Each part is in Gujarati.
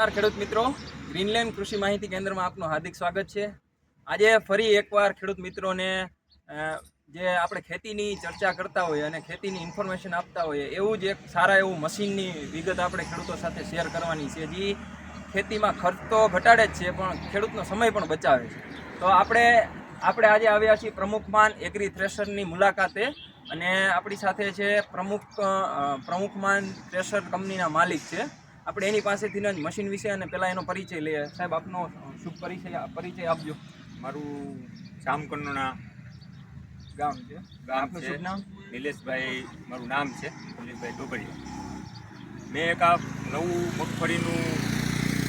નમસ્કાર ખેડૂત મિત્રો. ગ્રીનલેન્ડ કૃષિ માહિતી કેન્દ્રમાં આપનું હાર્દિક સ્વાગત છે. આજે ફરી એકવાર ખેડૂત મિત્રોને જે આપણે ખેતીની ચર્ચા કરતા હોઈએ અને ખેતીની ઇન્ફોર્મેશન આપતા હોઈએ, એવું જ એક સારા એવું મશીનની વિગત આપણે ખેડૂતો સાથે શેર કરવાની છે. જે ખેતીમાં ખર્ચ તો ઘટાડે જ છે, પણ ખેડૂતનો સમય પણ બચાવે છે. તો આપણે આપણે આજે આવ્યા છીએ પ્રમુખમાન એગ્રી થ્રેશરની મુલાકાતે અને આપણી સાથે છે પ્રમુખ પ્રમુખમાન થ્રેશર કંપનીના માલિક છે. આપણે એની પાસેથી જ મશીન વિશે અને પહેલાં એનો પરિચય લઈએ. સાહેબ આપનો શુભ પરિચય પરિચય આપજો. મારું જામકંડોના ગામ છે. ગામ છે નામ? નિલેશભાઈ મારું નામ છે નિલેશભાઈ ડોબરિયા. મેં એક આ નવું મગફળીનું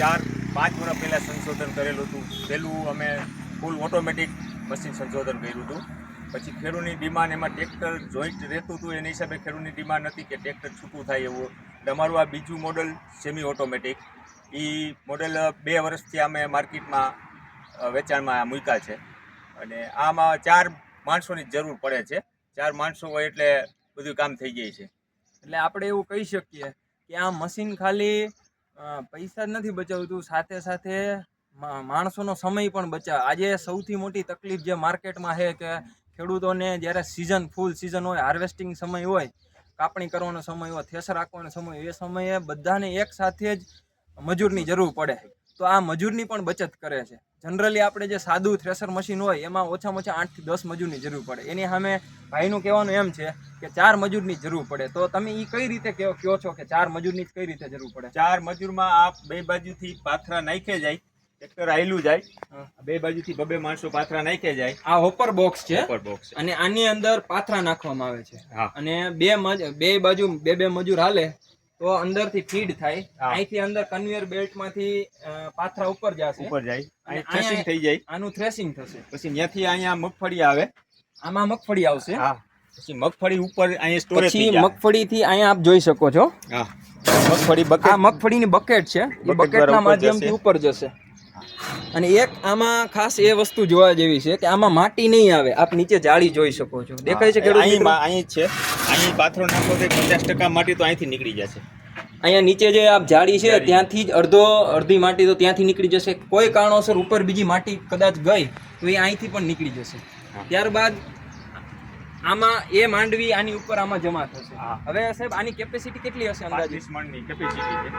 ચાર પાંચ વર્ષ પહેલાં સંશોધન કરેલું હતું. પહેલું અમે ફૂલ ઓટોમેટિક મશીન સંશોધન કર્યું હતું. પછી ખેડૂતની ડિમાન્ડ એમાં ટ્રેક્ટર જોઈન્ટ રહેતું હતું. એના હિસાબે ખેડૂતની ડિમાન્ડ નથી કે ટ્રેક્ટર છૂટું થાય એવું. અમારું આ બીજું મોડલ સેમી ઓટોમેટિક એ મોડલ બે વર્ષથી અમે માર્કેટમાં વેચાણમાં મૂક્યા છે. અને આમાં ચાર માણસોની જરૂર પડે છે. ચાર માણસો હોય એટલે બધું કામ થઈ જાય છે. એટલે આપણે એવું કહી શકીએ કે આ મશીન ખાલી પૈસા જ નથી બચાવતું, સાથે સાથે માણસોનો સમય પણ બચાવે. આજે સૌથી મોટી તકલીફ જે માર્કેટમાં છે કે ખેડૂતોને જ્યારે સિઝન ફૂલ સિઝન હોય હાર્વેસ્ટિંગ સમય હોય કાપણી કરવાનો સમય હોય થેસર રાખવાનો સમય, એ સમયે બધાને એક સાથે જ મજૂરની જરૂર પડે. તો આ મજૂરની પણ બચત કરે છે. જનરલી આપણે જે સાદું થ્રેસર મશીન હોય, એમાં ઓછામાં ઓછા આઠથી દસ મજૂરની જરૂર પડે. એની સામે ભાઈનું કહેવાનું એમ છે કે ચાર મજૂરની જરૂર પડે. તો તમે એ કઈ રીતે કહો છો કે ચાર મજૂરની કઈ રીતે જરૂર પડે? ચાર મજૂરમાં આ બે બાજુથી પાથરા નાખે જાય ટ્રેક્ટર આયલું જાય બે બાજુથી બબે માણસો પાથરા નાખે જાય. આ હોપર બોક્સ છે ઉપર બોક્સ અને આની અંદર પાથરા નાખવામાં આવે છે. અને બે બે બાજુ બે બે મજૂર હાલે તો અંદરથી ફીડ થાય. અહીંથી અંદર કન્વેયર બેલ્ટમાંથી પાથરા ઉપર જશે. ઉપર જાય. અહીંયા- થઈ જાય. આનું થ્રેસિંગ થશે. પછી ત્યાંથી અહીંયા મગફળી આવે. આમાં મગફળી આવશે. હા. પછી મગફળી ઉપર અહીંયા સ્ટોરેજ પછી મગફળીથી અહીંયા આપ જોઈ શકો છો. હા. મગફળી આ બકેટ મગફળીની બકેટ છે. એ બકેટ બકેટના માધ્યમથી ઉપર જશે. અને એક આમાં ખાસ એ વસ્તુ જોવા જેવી છે કે આમાં માટી નહીં આવે. આપ નીચે જાળી જોઈ શકો છો. દેખાય છે કે અહીં અહીં જ છે. અહીં પાથરો નાખો તો પચાસ ટકા માટી તો અહીંથી નીકળી જશે. અહીંયા નીચે જે આપ જાળી છે ત્યાંથી જ અડધો અડધી માટી તો ત્યાંથી નીકળી જશે. કોઈ કારણોસર ઉપર બીજી માટી કદાચ ગઈ તો એ અહીંથી પણ નીકળી જશે. ત્યારબાદ આમાં એ માંડવી આની ઉપર આમાં જમા થશે. હવે સાહેબ આની કેપેસિટી કેટલી હશે અંદાજિત? મણની કેપેસિટી છે.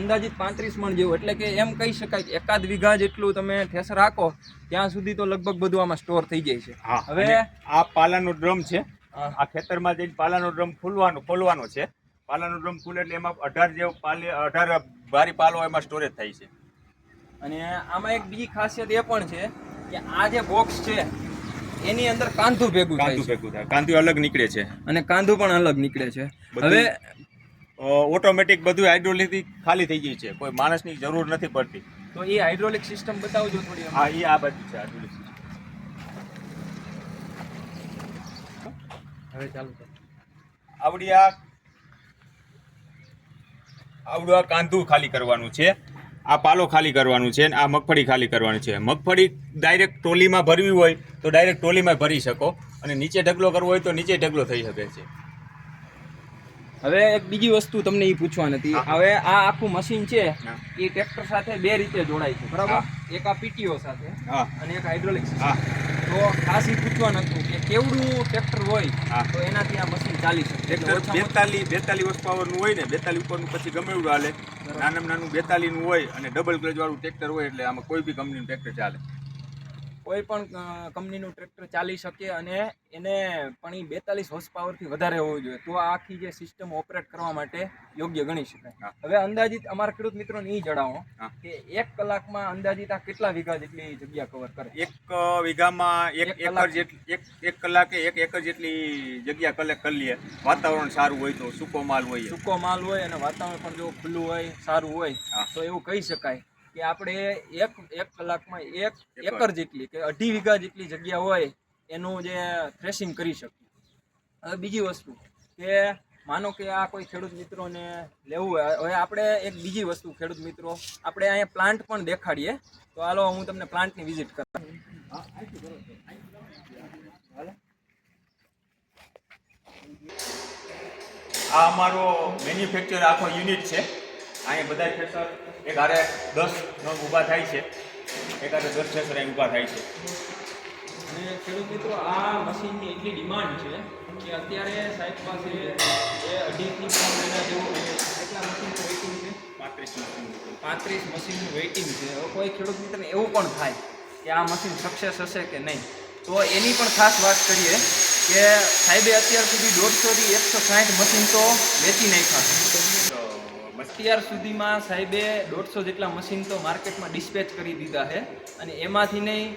અંદાજિત પાંત્રીસ મણ જેવું. એટલે કે એમ કહી શકાય કે એકાદ વીઘા જેટલું તમે ઠેસ રાખો ત્યાં સુધી તો લગભગ બધું આમાં સ્ટોર થઈ જાય છે. હા. હવે હવે આ પાલાનો ડ્રમ છે. આ ખેતરમાં જઈને પાલાનો ડ્રમ ખોલવાનો ખોલવાનો છે. પાલાનો ડ્રમ ખુલે એટલે એમાં અઢાર જેવો પાલે અઢાર ભારી પાલો એમાં સ્ટોરેજ થાય છે. અને આમાં એક બીજી ખાસિયત એ પણ છે કે આ જે બોક્સ છે એની અંદર કાંધું ભેગું થાય ભેગું થાય. કાંદું અલગ નીકળે છે. અને કાંધું પણ અલગ નીકળે છે. બધું હવે ઓટોમેટિક બધું હાઇડ્રોલિકથી ખાલી થઈ ગઈ છે. કોઈ માણસની જરૂર નથી પડતી. તો એ હાઇડ્રોલિક સિસ્ટમ બતાવજો થોડી હા એ આ બાજુ છે હાઇડ્રોલિક હવે ચાલુ આવડી આ આવડું આ કાંદું ખાલી કરવાનું છે. આ પાલો ખાલી કરવાનું છે અને આ મગફળી ખાલી કરવાની છે. મગફળી ડાયરેક્ટ ટોલીમાં ભરવી હોય તો ડાયરેક્ટ ટોલીમાં ભરી શકો અને નીચે ઢગલો કરવો હોય તો નીચે ઢગલો થઈ શકે છે. હવે એક બીજી વસ્તુ તમને એ પૂછવા નથી હવે આ આખું મશીન છે એ ટ્રેક્ટર સાથે બે રીતે જોડાય છે બરાબર? એક આ પીટીઓ સાથે હા. અને એક હાઇડ્રોલિક હા. તો ખાસ એ પૂછવા નતું કે કેવડું ટ્રેક્ટર હોય. તો એનાથી આ મશીન ચાલી શકે. ટ્રેક્ટર બેતાલી બેતાલી વર્ષ પાવરનું હોય ને બેતાલી ઉપરનું પછી ગમે એવું હાલે નાનામાં નાનું બેતાલીનું હોય અને ડબલ ગ્લેજ વાળું ટ્રેક્ટર હોય એટલે આમાં કોઈ બી કંપનીનું ટ્રેક્ટર ચાલે. કોઈ પણ કંપનીનું ટ્રેક્ટર ચાલી શકે અને એને પણ એ બેતાલીસ હોર્સ પાવરથી વધારે હોવું જોઈએ તો આ આખી જે સિસ્ટમ ઓપરેટ કરવા માટે યોગ્ય ગણી શકાય. હવે અંદાજિત અમારા ખેડૂત મિત્રોને એ જણાવો કે એક કલાકમાં અંદાજિત આ કેટલા વીઘા જેટલી જગ્યા કવર કરે? એક વીઘામાં એક એક એકર જેટલી એક એક કલાકે એક એકર જેટલી જગ્યા કલેક્ટ કરી લઈએ. વાતાવરણ સારું હોય તો સૂકો માલ હોય સૂકો માલ હોય અને વાતાવરણ પણ જો ખુલ્લું હોય સારું હોય. તો એવું કહી શકાય. કે આપણે એક એક કલાકમાં એક એકર. જેટલી કે અઢી વીઘા જેટલી જગ્યા હોય એનું જે થ્રેશિંગ કરી શકીએ. હવે બીજી વસ્તુ કે માનો કે આ કોઈ ખેડૂત મિત્રોને લેવું હોય હવે આપણે એક બીજી વસ્તુ ખેડૂત મિત્રો આપણે અહીંયા પ્લાન્ટ પણ દેખાડીએ. તો હાલો હું તમને પ્લાન્ટની વિઝિટ કરું આ અમારો મેન્યુફેક્ચર આખો યુનિટ છે. અહીંયા બધા ખેતર એક હારે દસ નંગ ઊભા થાય છે. એક હારે દસ ઠેસરા ઊભા થાય છે. અને ખેડૂત મિત્રો આ મશીનની એટલી ડિમાન્ડ છે કે અત્યારે સાહેબ પાસે એ અઢીથી ત્રણ મહિના જેવું કેટલા મશીન વેઇટિંગ છે? પાંત્રીસ મશીન પાંત્રીસ મશીનનું વેઇટિંગ છે. હવે કોઈ ખેડૂત મિત્રને એવું પણ થાય કે આ મશીન સક્સેસ હશે કે નહીં? તો એની પણ ખાસ વાત કરીએ કે સાહેબે અત્યાર સુધી દોઢસોથી એકસો સાઠ મશીન તો વેચી નાખ્યા છે. અત્યાર સુધીમાં સાહેબે દોઢસો જેટલા મશીન તો માર્કેટમાં ડિસ્પેચ કરી દીધા છે. અને એમાંથી નહીં,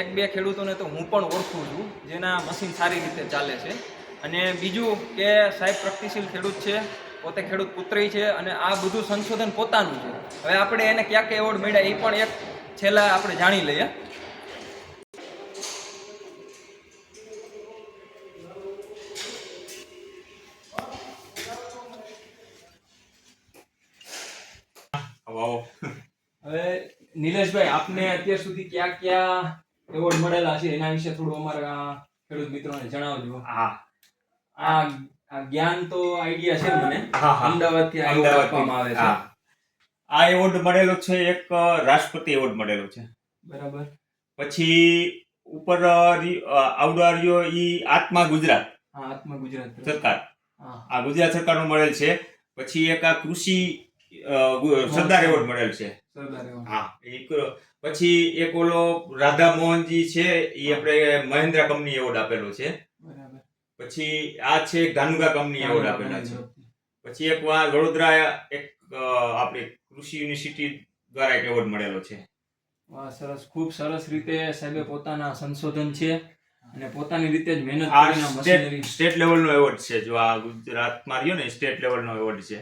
એક બે ખેડૂતોને તો હું પણ ઓળખું છું, જેના મશીન સારી રીતે ચાલે છે. અને બીજું કે સાહેબ પ્રગતિશીલ ખેડૂત છે, પોતે ખેડૂત પુત્રી છે, અને આ બધું સંશોધન પોતાનું છે. હવે આપણે એને ક્યાં ક્યાં એવોર્ડ મળ્યા એ પણ એક છેલ્લા આપણે જાણી લઈએ. હવે નિલેશભાઈ આપને અત્યાર સુધી ક્યાં ક્યાં એવોર્ડ મળેલા છે? એના વિશે થોડું અમારા ખેડૂત મિત્રોને જણાવજો. હા. આ આ જ્ઞાન તો આઈડિયા છે મને. અમદાવાદથી આપવામાં આવે છે. હા. આ એવોર્ડ મળેલો છે એક રાષ્ટ્રપતિ એવોર્ડ મળેલો છે. બરાબર. પછી ઉપર આવડાર્યો ઈ આત્મા ગુજરાત. હા આત્મા ગુજરાત. સરકાર. હા. આ ગુજરાત સરકારનો મળેલ છે. પછી એક આ કૃષિ સરદાર એવોર્ડ મળેલ છે. હા એક પછી એક ઓલો રાધા મોહનજી છે એ આપણે મહેન્દ્ર કંપની એવોર્ડ આપેલો છે. પછી આ છે ગાનુગા કંપની એવોર્ડ આપેલા છે. પછી એક વાર વડોદરા એક આપણે કૃષિ યુનિવર્સિટી દ્વારા એક એવોર્ડ મળેલો છે. વાહ સરસ. ખૂબ સરસ રીતે સાહેબે પોતાના સંશોધન છે અને પોતાની રીતે જ મહેનત કરીને સ્ટેટ લેવલનો એવોર્ડ છે. જો આ ગુજરાતમાં રહ્યો ને સ્ટેટ લેવલનો એવોર્ડ છે.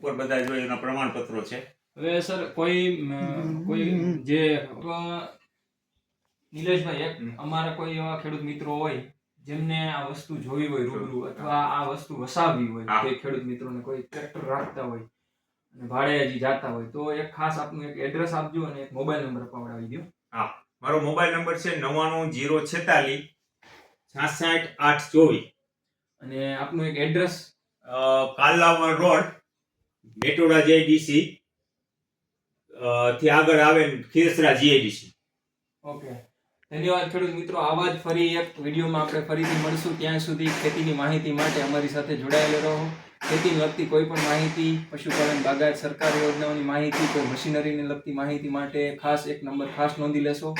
ઉપર બધા જો એના પ્રમાણપત્રો છે. હવે સર કોઈ કોઈ જે નિલેશભાઈ એક અમારા કોઈ એવા ખેડૂત મિત્રો હોય જેમને આ વસ્તુ જોવી હોય રૂબરૂ અથવા આ વસ્તુ વસાવવી હોય હા. કોઈ ખેડૂત મિત્રોને કોઈ ટ્રેક્ટર રાખતા હોય અને ભાડે હજી જાતા હોય તો એક ખાસ આપનું એક એડ્રેસ આપજો અને એક મોબાઈલ નંબર પાવડાવી દો. મારો મોબાઈલ નંબર છે નવ્વાણું જીરો છેતાલીસ છાસઠ આઠ ચોવીસ. અને આપનું એક address Kalawad road Metoda GIDC થી આગળ આવે ખીરસરા જીઆઈડીસી ઓકે. ધન્યવાદ ખેડૂત મિત્રો. આવા જ ફરી એક વિડીયોમાં આપણે ફરીથી મળશું. ત્યાં સુધી ખેતીની માહિતી માટે અમારી સાથે જોડાયેલા રહો. ખેતીને લગતી કોઈ પણ માહિતી, પશુપાલન બાગાયત, સરકારી યોજનાઓની માહિતી, કોઈ મશીનરીને લગતી માહિતી માટે ખાસ એક નંબર ખાસ નોંધી લેશો.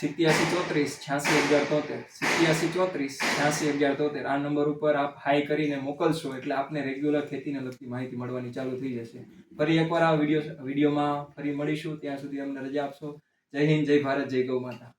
સિત્યાસી ચોત્રીસ, છ્યાસી અગિયાર તોતેર. સિત્યાસી ચોત્રીસ, છ્યાસી અગિયાર તોતેર. આ નંબર ઉપર આપ હાઈ કરીને મોકલશો એટલે આપને રેગ્યુલર ખેતીને લગતી માહિતી મળવાની ચાલુ થઈ જશે. ફરી એકવાર આ વીડિયો વિડીયોમાં ફરી મળીશું. ત્યાં સુધી અમને રજા આપશો. જય હિન્દ, જય ભારત, જય ગૌ માતા.